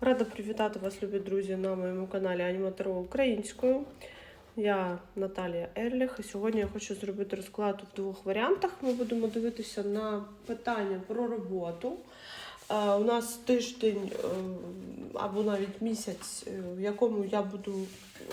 Рада привітати вас, любі друзі, на моєму каналі Аніматору українською. Я Наталія Ерліх, і сьогодні я хочу зробити розклад в двох варіантах. Ми будемо дивитися на питання про роботу. Е, У нас тиждень е, або навіть місяць, е, в якому я буду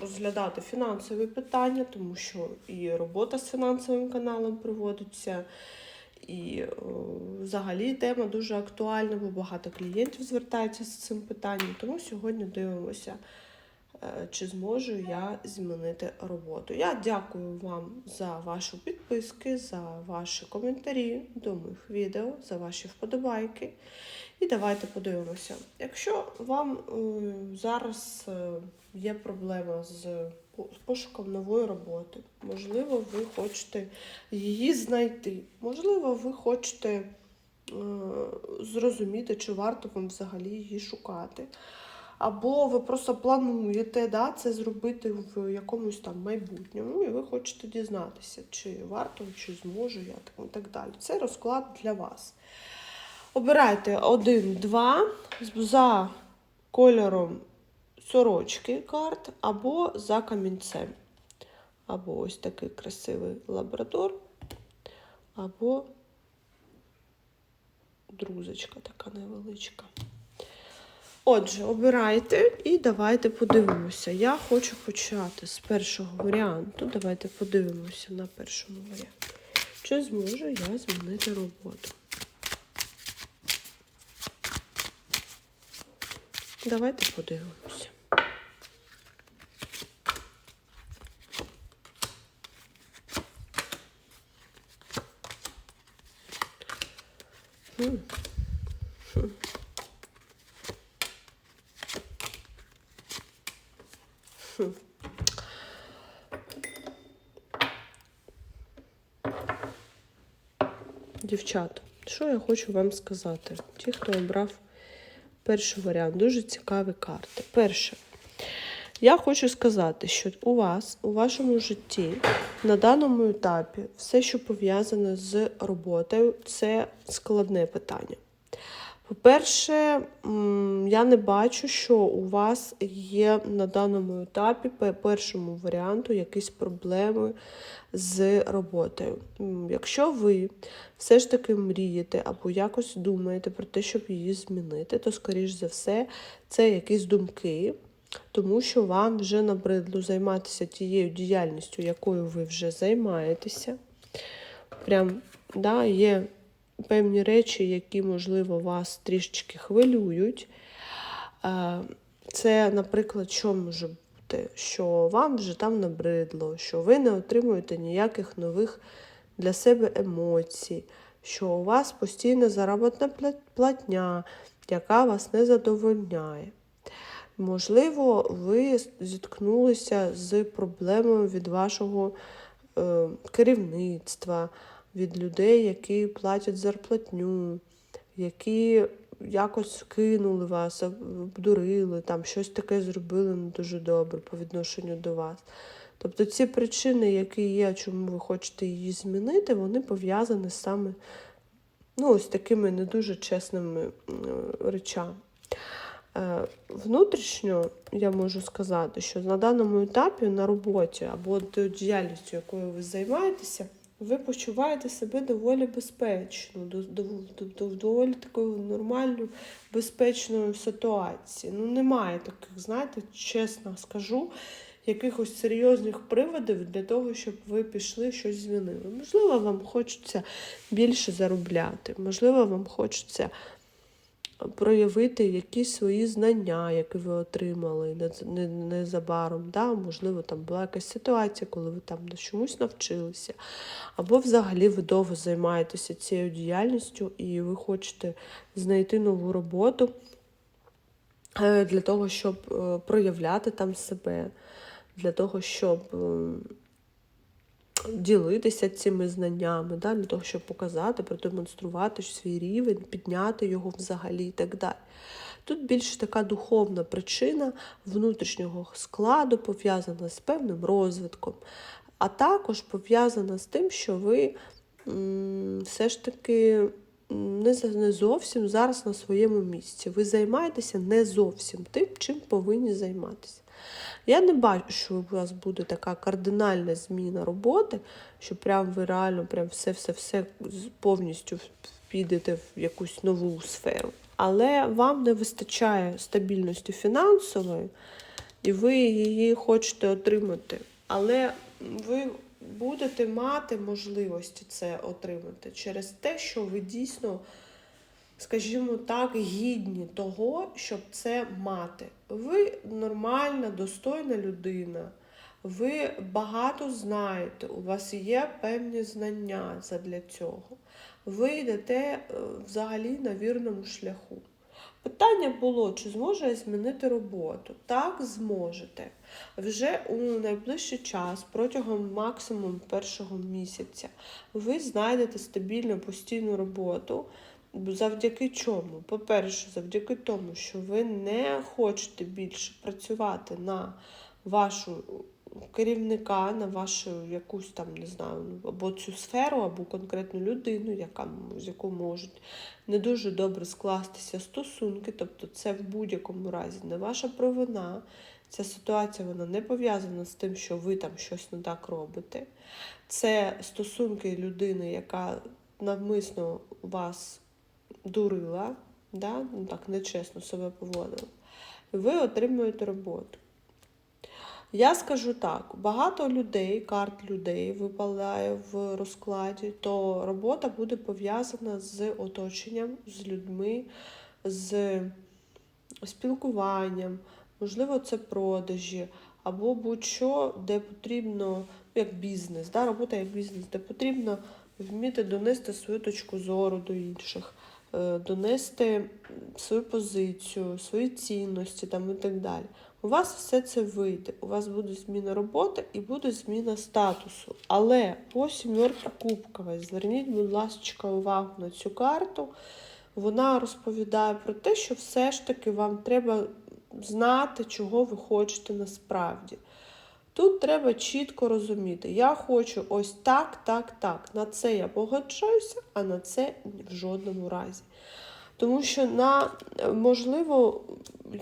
розглядати фінансові питання, тому що і робота з фінансовим каналом проводиться. І взагалі тема дуже актуальна, бо багато клієнтів звертаються з цим питанням. Тому сьогодні дивимося, е, чи зможу я змінити роботу. Я дякую вам за ваші підписки, за ваші коментарі до моїх відео, за ваші вподобайки. І давайте подивимося. Якщо вам е, зараз е, є проблема з пошуком нової роботи, можливо, ви хочете її знайти, можливо, ви хочете зрозуміти, чи варто вам взагалі її шукати. Або ви просто плануєте да, це зробити в якомусь там майбутньому, і ви хочете дізнатися, чи варто, чи зможу я там, і так далі. Це розклад для вас. Обирайте один, два за кольором сорочки карт або за камінцем. Або ось такий красивий лабрадор, або друзочка така невеличка. Отже, обирайте і давайте подивимося. Я хочу почати з першого варіанту. Давайте подивимося на першому варіанті. Чи зможу я змінити роботу? Давайте подивимося. Хм. Дівчата, що я хочу вам сказати? Ті, хто обрав перший варіант, дуже цікаві карти. Перше, я хочу сказати, що у вас у вашому житті на даному етапі все, що пов'язане з роботою, це складне питання. По-перше, я не бачу, що у вас є на даному етапі, по першому варіанту, якісь проблеми з роботою. Якщо ви все ж таки мрієте або якось думаєте про те, щоб її змінити, то, скоріш за все, це якісь думки, тому що вам вже набридло займатися тією діяльністю, якою ви вже займаєтеся. Прям да, є певні речі, які, можливо, вас трішечки хвилюють. Це, наприклад, що може бути? Що вам вже там набридло, що ви не отримуєте ніяких нових для себе емоцій, що у вас постійна заробітна платня, яка вас не задовольняє. Можливо, ви зіткнулися з проблемою від вашого е, керівництва, від людей, які платять зарплатню, які якось кинули вас, обдурили, там щось таке зробили не дуже добре по відношенню до вас. Тобто ці причини, які є, чому ви хочете її змінити, вони пов'язані саме ну, ось такими не дуже чесними речами. Е, Внутрішньо я можу сказати, що на даному етапі на роботі або діяльністю, якою ви займаєтеся, ви почуваєте себе доволі безпечно, до, до, до, до доволі такою нормальною, безпечною ситуації. Ну, немає таких, знаєте, чесно скажу, якихось серйозних приводів для того, щоб ви пішли щось змінили. Можливо, вам хочеться більше заробляти, можливо, вам хочеться проявити якісь свої знання, які ви отримали незабаром. Да? Можливо, там була якась ситуація, коли ви там чомусь навчилися. Або взагалі ви довго займаєтеся цією діяльністю і ви хочете знайти нову роботу е, для того, щоб е, проявляти там себе, для того, щоб ем, ділитися цими знаннями, да, для того, щоб показати, продемонструвати свій рівень, підняти його взагалі і так далі. Тут більш така духовна причина внутрішнього складу, пов'язана з певним розвитком, а також пов'язана з тим, що ви все ж таки не зовсім зараз на своєму місці. Ви займаєтеся не зовсім тим, чим повинні займатися. Я не бачу, що у вас буде така кардинальна зміна роботи, що прям ви реально прям все-все-все повністю підете в якусь нову сферу. Але вам не вистачає стабільності фінансової, і ви її хочете отримати. Але ви будете мати можливості це отримати через те, що ви дійсно, скажімо так, гідні того, щоб це мати. Ви нормальна, достойна людина. Ви багато знаєте, у вас є певні знання задля цього. Ви йдете е, взагалі на вірному шляху. Питання було, чи зможу я змінити роботу? Так, зможете. Вже у найближчий час, протягом максимум першого місяця, ви знайдете стабільну постійну роботу. Завдяки чому? По-перше, завдяки тому, що ви не хочете більше працювати на вашу керівника, на вашу якусь там, не знаю, або цю сферу, або конкретну людину, яка, з якою можуть не дуже добре скластися стосунки. Тобто це в будь-якому разі не ваша провина. Ця ситуація вона не пов'язана з тим, що ви там щось не так робите. Це стосунки людини, яка навмисно вас дурила, да? ну, так нечесно себе поводила. Ви отримуєте роботу. Я скажу так: багато людей, карт людей випадає в розкладі, то робота буде пов'язана з оточенням, з людьми, з спілкуванням, можливо, це продажі, або будь-що, де потрібно, ну, як бізнес, да? робота як бізнес, де потрібно вміти донести свою точку зору до інших, донести свою позицію, свої цінності там, і так далі. У вас все це вийде. У вас буде зміна роботи і буде зміна статусу. Але по сімерці Кубкової, зверніть, будь ласка, увагу на цю карту. Вона розповідає про те, що все ж таки вам треба знати, чого ви хочете насправді. Тут треба чітко розуміти, я хочу ось так, так, так. На це я погоджуюся, а на це в жодному разі. Тому що на можливо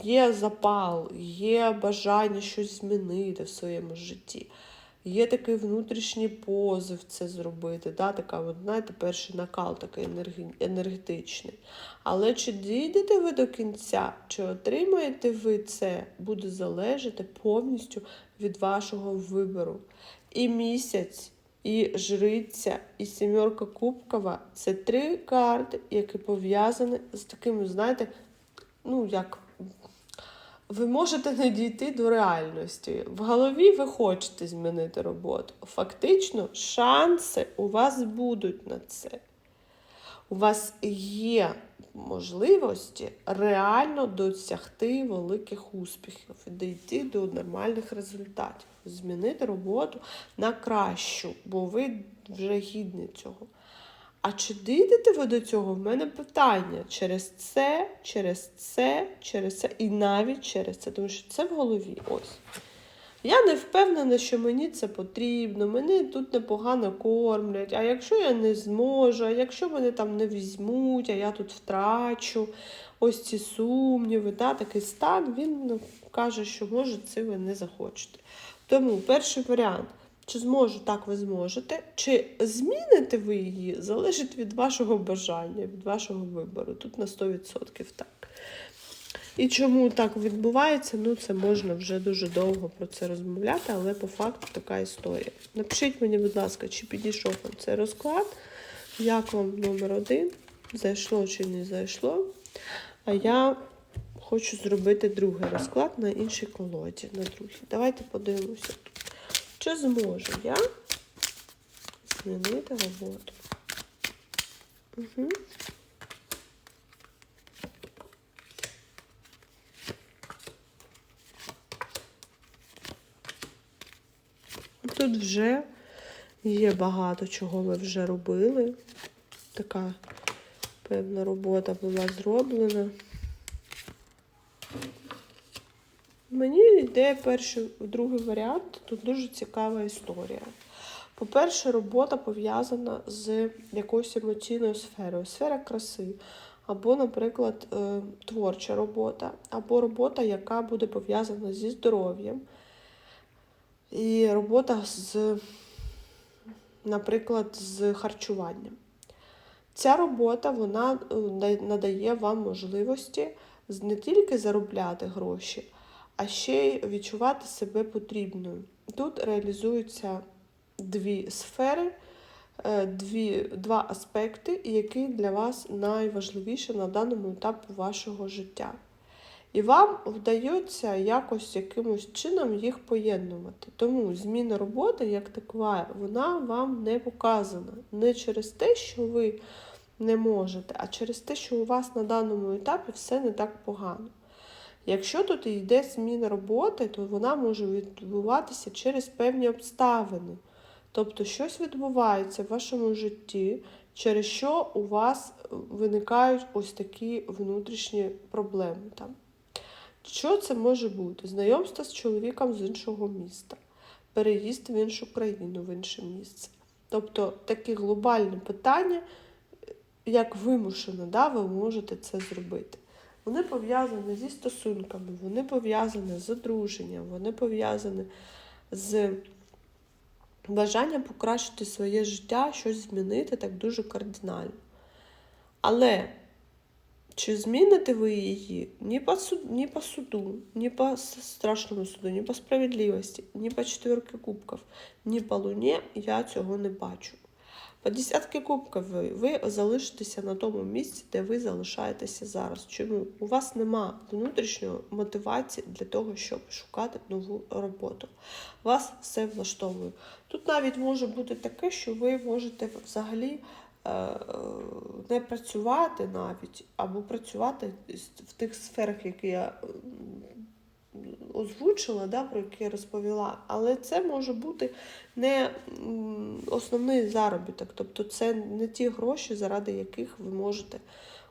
є запал, є бажання щось змінити в своєму житті. Є такий внутрішній позив це зробити, да, така, от, знаєте, перший накал такий енергетичний. Але чи дійдете ви до кінця, чи отримаєте ви це, буде залежати повністю від вашого вибору. І місяць, і жриця, і сімерка кубкова це три карти, які пов'язані з такими, знаєте, ну як. Ви можете не дійти до реальності. В голові ви хочете змінити роботу. Фактично, шанси у вас будуть на це. У вас є можливості реально досягти великих успіхів дійти до нормальних результатів, змінити роботу на кращу, бо ви вже гідні цього. А чи дійдете ви до цього? В мене питання через це, через це, через це і навіть через це, тому що це в голові. Ось. Я не впевнена, що мені це потрібно, мене тут непогано кормлять. А якщо я не зможу, а якщо мене там не візьмуть, а я тут втрачу ось ці сумніви, да, такий стан, він ну, каже, що може це ви не захочете. Тому перший варіант. Чи зможу, так ви зможете. Чи зміните ви її, залежить від вашого бажання, від вашого вибору. Тут на 100% так. І чому так відбувається, ну це можна вже дуже довго про це розмовляти, але по факту така історія. Напишіть мені, будь ласка, чи підійшов вам цей розклад, як вам номер один, зайшло чи не зайшло. А я хочу зробити другий розклад на іншій колоді. На другій. Давайте подивимося тут. Чи зможу я змінити роботу? Угу. Тут вже є багато чого ви вже робили. Така певна робота була зроблена. Мені йде перший, другий варіант. Тут дуже цікава історія. По-перше, робота пов'язана з якоюсь емоційною сферою, сфера краси, або, наприклад, е, творча робота, або робота, яка буде пов'язана зі здоров'ям, і робота з, наприклад, з харчуванням. Ця робота вона е, надає вам можливості не тільки заробляти гроші, а ще й відчувати себе потрібною. Тут реалізуються дві сфери, е, дві, два аспекти, які для вас найважливіші на даному етапі вашого життя. І вам вдається якось якимось чином їх поєднувати. Тому зміна роботи, як такова, вона вам не показана. Не через те, що ви не можете, а через те, що у вас на даному етапі все не так погано. Якщо тут йде зміна роботи, то вона може відбуватися через певні обставини. Тобто щось відбувається в вашому житті, через що у вас виникають ось такі внутрішні проблеми. Там. Що це може бути? Знайомство з чоловіком з іншого міста, переїзд в іншу країну, в інше місце. Тобто такі глобальні питання, як вимушено, да, ви можете це зробити. Вони пов'язані зі стосунками, вони пов'язані з одруженням, вони пов'язані з бажанням покращити своє життя, щось змінити так дуже кардинально. Але чи зміните ви її ні по, суд, ні по суду, ні по страшному суду, ні по справедливості, ні по четверки кубків, ні по луні, я цього не бачу. По десятки кубків ви, залишитеся на тому місці, де ви залишаєтеся зараз. Чому? У вас нема внутрішньої мотивації для того, щоб шукати нову роботу. Вас все влаштовує. Тут навіть може бути таке, що ви можете взагалі е, не працювати навіть, або працювати в тих сферах, які я озвучила, да, про які я розповіла. Але це може бути не основний заробіток. Тобто це не ті гроші, заради яких ви можете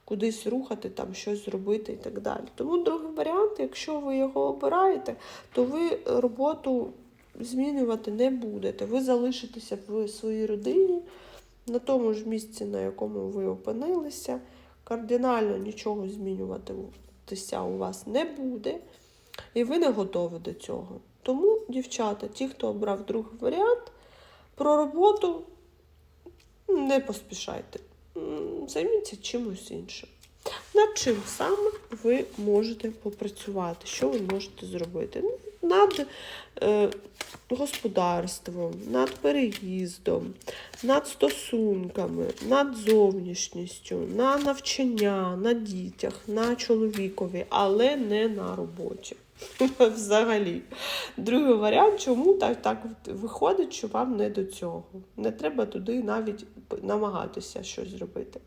кудись рухати, там щось зробити і так далі. Тому другий варіант, якщо ви його обираєте, то ви роботу змінювати не будете. Ви залишитеся в своїй родині на тому ж місці, на якому ви опинилися. Кардинально нічого змінюватися у вас не буде, і ви не готові до цього. Тому, дівчата, ті, хто обрав другий варіант, про роботу не поспішайте. Займіться чимось іншим. Над чим саме ви можете попрацювати? Що ви можете зробити? Над е, господарством, над переїздом, над стосунками, над зовнішністю, на навчання, на дітях, на чоловікові, але не на роботі. Взагалі. Другий варіант, чому так, так виходить, що вам не до цього. Не треба туди навіть намагатися щось зробити.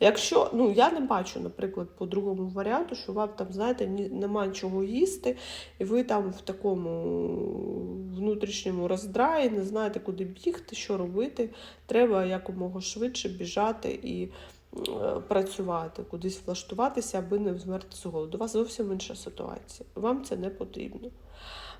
Якщо, ну я не бачу, наприклад, по другому варіанту, що вам там, знаєте, нема чого їсти, і ви там в такому внутрішньому роздраї, не знаєте, куди бігти, що робити. Треба якомога швидше біжати і працювати, кудись влаштуватися, аби не вмерти з голоду. У вас зовсім інша ситуація. Вам це не потрібно.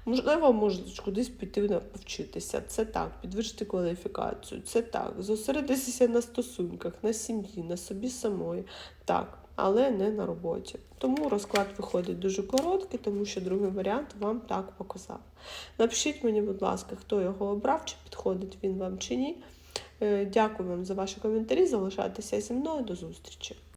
Можливо, можете кудись піти повчитися. Це так, підвищити кваліфікацію. Це так, зосередитися на стосунках, на сім'ї, на собі самої. Так, але не на роботі. Тому розклад виходить дуже короткий, тому що другий варіант вам так показав. Напишіть мені, будь ласка, хто його обрав, чи підходить він вам чи ні. Е, Дякую вам за ваші коментарі. Залишайтеся зі мною. До зустрічі!